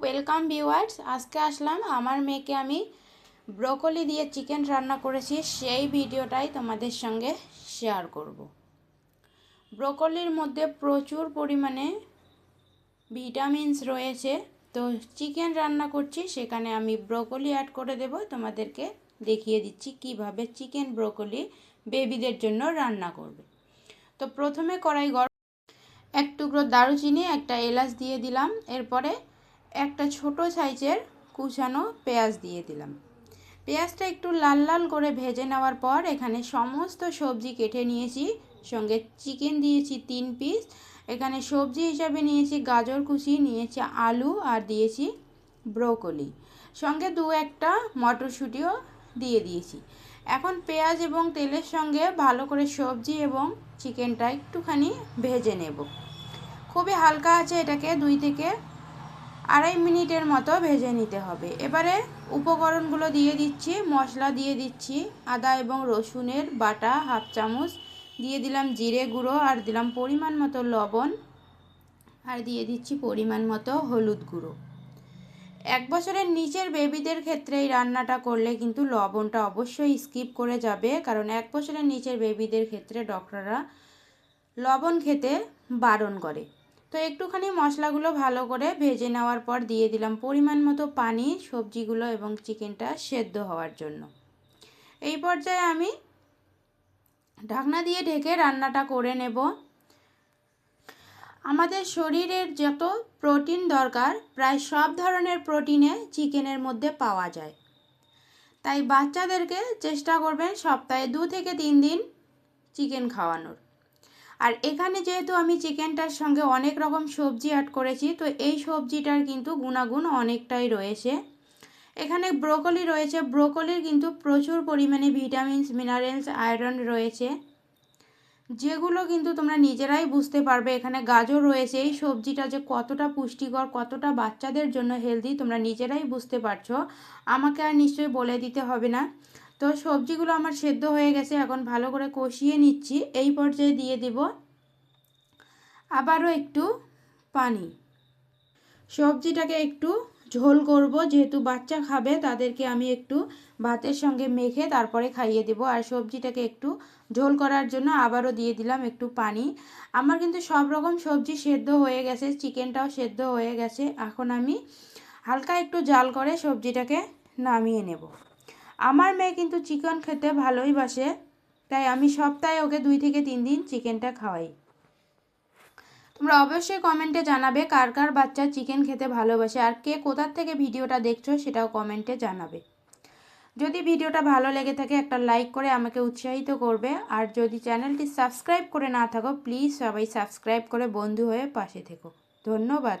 Welcome viewers, আজকে আসলাম আমার মেয়েকে আমি ব্রোকলি দিয়ে চিকেন রান্না করেছি, সেই ভিডিওটাই তোমাদের সঙ্গে শেয়ার করব। ব্রোকলির মধ্যে প্রচুর পরিমাণে ভিটামিনস রয়েছে, তো চিকেন রান্না করছি, সেখানে আমি ব্রোকলি অ্যাড করে দেব, তোমাদেরকে দেখিয়ে দিচ্ছি কীভাবে চিকেন ব্রোকলি বেবিদের জন্য রান্না করবে। তো প্রথমে কড়াই গরম, এক টুকরো দারুচিনি, একটা এলাচ দিয়ে দিলাম, এরপরে একটা ছোট সাইজের কুচানো পেঁয়াজ দিয়ে দিলাম। পেঁয়াজটা একটু লাল লাল করে ভেজে নেওয়ার পর এখানে সমস্ত সবজি কেটে নিয়েছি। সঙ্গে চিকেন দিয়েছি তিন পিস। এখানে সবজি হিসাবে নিয়েছি গাজর কুচি, নিয়েছি আলু আর দিয়েছি ব্রোকলি। সঙ্গে দু একটা মটরশুঁটিও দিয়ে দিয়েছি। এখন পেঁয়াজ এবং তেলের সঙ্গে ভালো করে সবজি এবং চিকেনটা একটুখানি ভেজে নেব। খুবই হালকা আছে এটাকে দুই থেকে আড়াই মিনিটের মতো ভেজে নিতে হবে। এবারে উপকরণগুলো দিয়ে দিচ্ছি, মশলা দিয়ে দিচ্ছি, আদা এবং রসুনের বাটা হাফ চামচ, দিয়ে দিলাম জিরে গুঁড়ো আর দিলাম পরিমাণ মতো লবণ, আর দিয়ে দিচ্ছি পরিমাণ মতো হলুদ গুঁড়ো। এক বছরের নিচের বেবিদের ক্ষেত্রে এই রান্নাটা করলে কিন্তু লবণটা অবশ্যই স্কিপ করে যাবে, কারণ এক বছরের নিচের বেবিদের ক্ষেত্রে ডক্টররা লবণ খেতে বারণ করে। তো একটুখানি মশলাগুলো ভালো করে ভেজে নেওয়ার পর দিয়ে দিলাম পরিমাণ মতো পানি, সবজিগুলো এবং চিকেনটা সেদ্ধ হওয়ার জন্য। এই পর্যায়ে আমি ঢাকনা দিয়ে ঢেকে রান্নাটা করে নেব। আমাদের শরীরের যত প্রোটিন দরকার, প্রায় সব ধরনের প্রোটিনে চিকেনের মধ্যে পাওয়া যায়। তাই বাচ্চাদেরকে চেষ্টা করবেন সপ্তাহে দু থেকে তিন দিন চিকেন খাওয়ানোর। আর এখানে যেহেতু আমি চিকেনটার সঙ্গে অনেক রকম সবজি অ্যাড করেছি, তো এই সবজিটার কিন্তু গুণাগুণ অনেকটাই রয়েছে। এখানে ব্রোকলি রয়েছে। ব্রোকলির কিন্তু প্রচুর পরিমাণে ভিটামিনস, মিনারেলস, আয়রন রয়েছে। যেগুলো কিন্তু তোমরা নিজেরাই বুঝতে পারবে, এখানে গাজর রয়েছে। এই সবজিটা যে কতটা পুষ্টিকর, কতটা বাচ্চাদের জন্য হেলদি তোমরা নিজেরাই বুঝতে পারছ। আমাকে আর নিশ্চয়ই বলে দিতে হবে না। তো সবজিগুলো আমার সেদ্ধ হয়ে গেছে, এখন ভালো করে কষিয়ে নিচ্ছি। এই পর্যায়ে দিয়ে দেব আবারও একটু পানি। সবজিটাকে একটু ঝোল করব, যেহেতু বাচ্চা খাবে তাদেরকে আমি একটু ভাতের সঙ্গে মেখে তারপরে খাইয়ে দেব। আর সবজিটাকে একটু ঝোল করার জন্য আবারও দিয়ে দিলাম একটু পানি। আমার কিন্তু সব রকম সবজি সেদ্ধ হয়ে গেছে, চিকেনটাও সেদ্ধ হয়ে গেছে। এখন আমি হালকা একটু জাল করে সবজিটাকে নামিয়ে নেব। আমার মেয়ে কিন্তু চিকেন খেতে ভালোই বাসে, তাই আমি সপ্তাহে ওকে দুই থেকে তিন দিন চিকেনটা খাওয়াই। তোমরা অবশ্যই কমেন্টে জানাবে কার কার বাচ্চা চিকেন খেতে ভালোবাসে আর কে কোথার থেকে ভিডিওটা দেখছ সেটাও কমেন্টে জানাবে। যদি ভিডিওটা ভালো লেগে থাকে একটা লাইক করে আমাকে উৎসাহিত করবে আর যদি চ্যানেলটি সাবস্ক্রাইব করে না থাকো প্লিজ সবাই সাবস্ক্রাইব করে বন্ধু হয়ে পাশে থেকো। ধন্যবাদ।